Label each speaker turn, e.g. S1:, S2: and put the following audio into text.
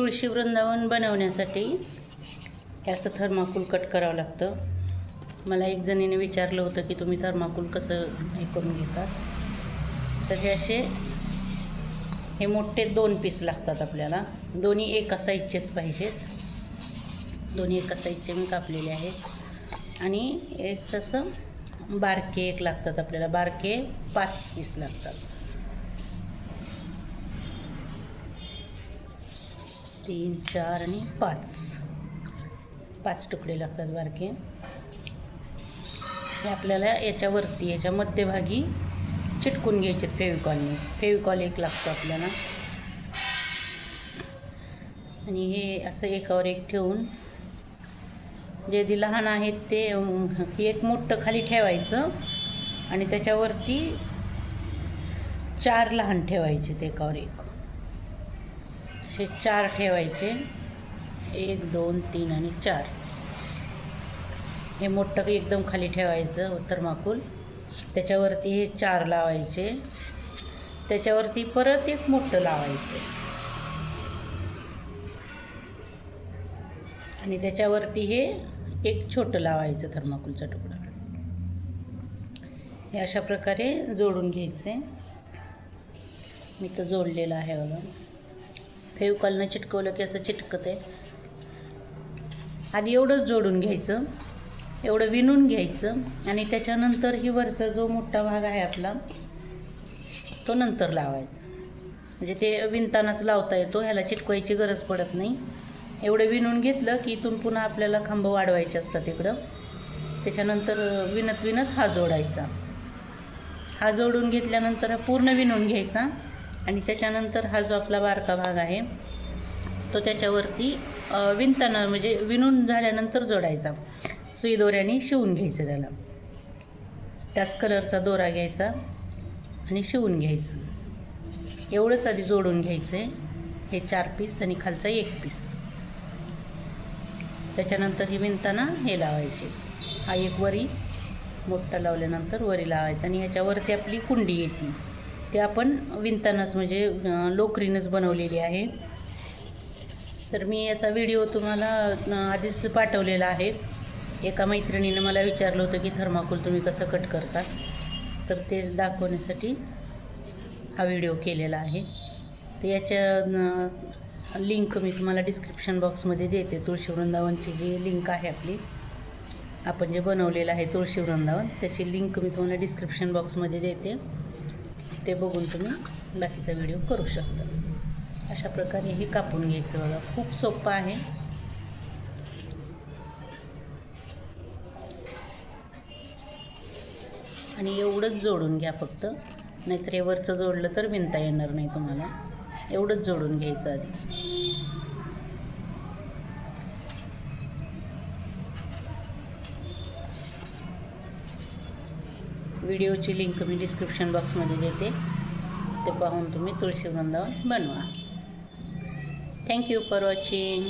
S1: तुळशी वृंदावन बनवण्यासाठी असं थर्माकोल कट करावं लागतं. मला एक जणीने विचारलं होतं की तुम्ही थर्माकूल कसं हे करून घेता? तर हे असे हे मोठे दोन पीस लागतात आपल्याला. दोन्ही एका साईजचेच पाहिजेत. दोन्ही एका साईजचे मी कापलेले आहेत. आणि एक तसं बारके एक लागतात आपल्याला. बारके पाच पीस लागतात. तीन चार आणि पाच. पाच तुकडे लागतात बारके. हे आपल्याला याच्यावरती याच्या मध्यभागी चिटकून घ्यायचे फेविकॉलने फेविकॉल. एक लागतो आपल्याला. आणि हे असं एकावर एक ठेवून जे ती लहान आहेत ते एक मोठं खाली ठेवायचं आणि त्याच्यावरती चार लहान ठेवायचे ते एकावर एक. असे चार ठेवायचे. एक दोन तीन आणि चार. हे मोठं एकदम खाली ठेवायचं उत्तरमाकूल त्याच्यावरती हे चार लावायचे. त्याच्यावरती परत एक मोठं लावायचं. आणि त्याच्यावरती हे एक छोटं लावायचं थर्माकोलचा तुकडा. हे अशा प्रकारे जोडून घ्यायचे. मी तर जोडलेलं आहे बघा. फेविकॉलनं चिटकवलं की असं चिटकत. आहे आधी एवढंच जोडून घ्यायचं. एवढं विणून घ्यायचं. आणि त्याच्यानंतर ही वरचा जो मोठा भाग आहे आपला तो नंतर लावायचा. म्हणजे ते विणतानाच लावता येतो ह्याला चिटकवायची गरज पडत नाही. एवढं विणून घेतलं की इथून पुन्हा आपल्याला खांब वाढवायचे असतात इकडं. त्याच्यानंतर विणत विणत हा जोडायचा. हा जोडून घेतल्यानंतर हा पूर्ण विणून घ्यायचा. आणि त्याच्यानंतर हा जो आपला बारका भाग आहे तो त्याच्यावरती विणताना म्हणजे विणून झाल्यानंतर जोडायचा. सुई दोऱ्याने शिवून घ्यायचं त्याला. त्याच कलरचा दोरा घ्यायचा आणि शिवून घ्यायचं. एवढंच आधी जोडून घ्यायचं आहे हे चार पीस आणि खालचा एक पीस. त्याच्यानंतर ही विणताना हे लावायचे. हा एक वरी मोठा लावल्यानंतर वरी लावायचा आणि ह्याच्यावरती आपली कुंडी येते. ते आपण विणतानाच म्हणजे लोकरीनंच बनवलेली आहे. तर मी याचा व्हिडिओ तुम्हाला आधीच पाठवलेला आहे. एका मैत्रिणीनं मला विचारलं होतं की थर्माकोल तुम्ही कसं कट करता? तर ते दाखवण्यासाठी हा व्हिडिओ केलेला आहे. तर याच्या लिंक मी तुम्हाला डिस्क्रिप्शन बॉक्समध्ये देते. तुळशी वृंदावनची जी लिंक आहे आपली आपण जे बनवलेलं आहे तुळशी वृंदावन त्याची लिंक मी तुम्हाला डिस्क्रिप्शन बॉक्समध्ये देते. ते बघून तुम्ही बाकीचा व्हिडिओ करू शकता. अशा प्रकारे हे कापून घ्यायचं बघा. खूप सोपं आहे. आणि एवढंच जोडून घ्या फक्त. नाहीतर हे वरचं जोडलं तर विणता येणार नाही तुम्हाला. एवढंच जोडून घ्यायचं आधी. व्हिडिओची लिंक मी डिस्क्रिप्शन बॉक्समध्ये देते. ते पाहून तुम्ही तुळशी वृंदावन बनवा थँक्यू फॉर वॉचिंग